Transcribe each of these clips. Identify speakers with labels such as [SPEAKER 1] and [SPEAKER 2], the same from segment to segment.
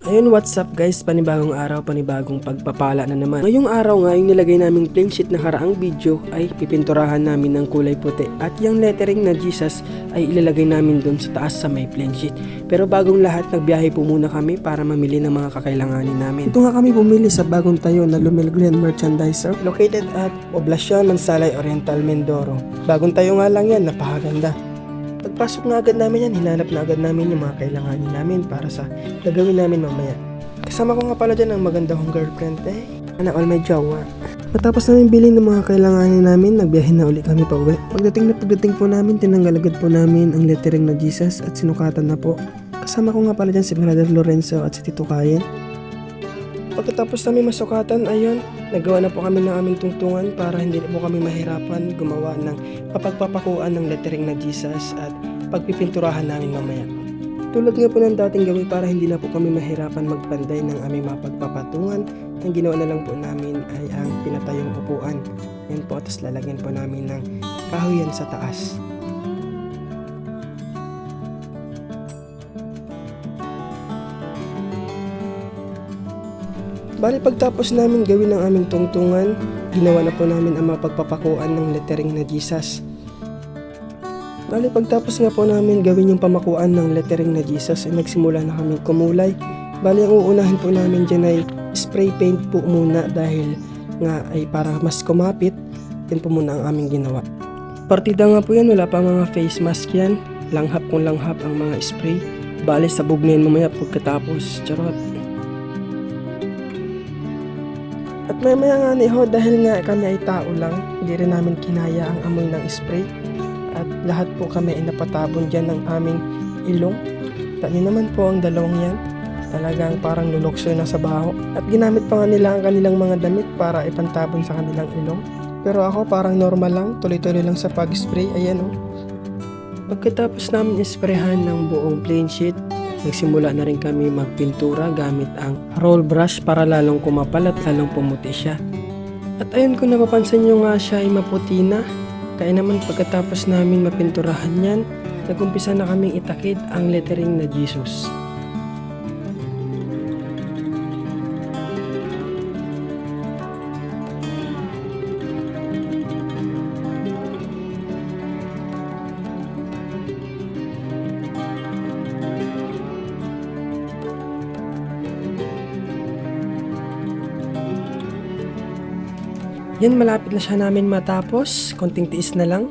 [SPEAKER 1] Ayun, what's up guys? Panibagong araw, panibagong pagpapala na naman. Ngayong araw nga, yung nilagay naming plain sheet na karaang video ay pipinturahan namin ng kulay puti. At yung lettering na Jesus ay ilalagay namin doon sa taas sa may plain sheet. Pero bagong lahat, nagbiyahe po muna kami para mamili ng mga kakailanganin namin. Ito nga kami bumili sa bagong tayo na Lumel Glen Merchandiser located at Poblacion Mansalay Oriental, Mindoro. Bagong tayo nga lang yan, napakaganda. Pagpasok na agad namin yan, hinanap na agad namin yung mga kailanganin namin para sa gagawin namin mamaya. Kasama ko nga pala dyan ang maganda kong girlfriend eh. Anak all may jowa. Matapos namin bilhin ng mga kailanganin namin, nagbiyahe na uli kami pa uwi. Pagdating na pagdating po namin, tinanggal agad po namin ang lettering na Jesus at sinukatan na po. Kasama ko nga pala dyan si Brother Lorenzo at si Tito Kayen. Pagkatapos namin masukatan, ayun, nagawa na po kami ng aming tungtungan para hindi po kami mahirapan gumawa ng papagpapakuan ng lettering na Jesus at pagpipinturahan namin mamaya. Tulad nga po ng dating gawin para hindi na po kami mahirapan magpanday ng aming mga pagpapatungan, ang ginawa na lang po namin ay ang pinatayong upuan. Yan po, tapos lalagyan po namin ng kahoy yan sa taas. Bali pagtapos namin gawin ang aming tungtungan, ginawa na po namin ang mga pagpapakuan ng lettering na Jesus. Bali pagtapos nga po namin gawin yung pamakuan ng lettering na Jesus ay nagsimula na kami kumulay. Bali ang uunahin po namin dyan ay spray paint po muna dahil nga ay para mas kumapit. Yan po muna ang aming ginawa. Partida nga po yan, wala pa mga face mask yan. Langhap kung langhap ang mga spray. Bali sabog na yan mamaya pagkatapos. Charot. At may maya nga ni Ho, dahil nga kami ay tao lang, hindi rin namin kinaya ang amoy ng spray. At lahat po kami ay napatabon dyan ng aming ilong. Tani naman po ang dalawang yan. Talagang parang lulokso na sa baho. At ginamit pa nga nila ang kanilang mga damit para ipantabon sa kanilang ilong. Pero ako parang normal lang, tuloy-tuloy lang sa pag-spray. Ayan oh. Pagkatapos namin isprehan ng buong plain sheet, nagsimula na rin kami magpintura gamit ang roll brush para lalong kumapal at lalong pumuti siya. At ayun kung napapansin nyo nga siya ay maputi na, kaya naman pagkatapos namin mapinturahan yan, nagumpisa na kaming itakid ang lettering na Jesus. Yan, malapit na siya namin matapos. Konting tiis na lang.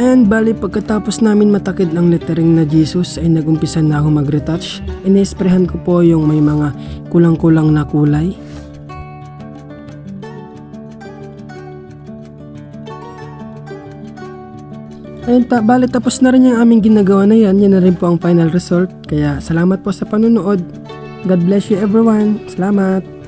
[SPEAKER 1] Ayan, bali pagkatapos namin matakid ang lettering na Jesus ay nagumpisa na ako mag-retouch. Inesprehan ko po yung may mga kulang-kulang na kulay. Ayun ta, bali tapos na rin yung aming ginagawa na yan. Yan na rin po ang final result. Kaya salamat po sa panonood. God bless you everyone. Salamat.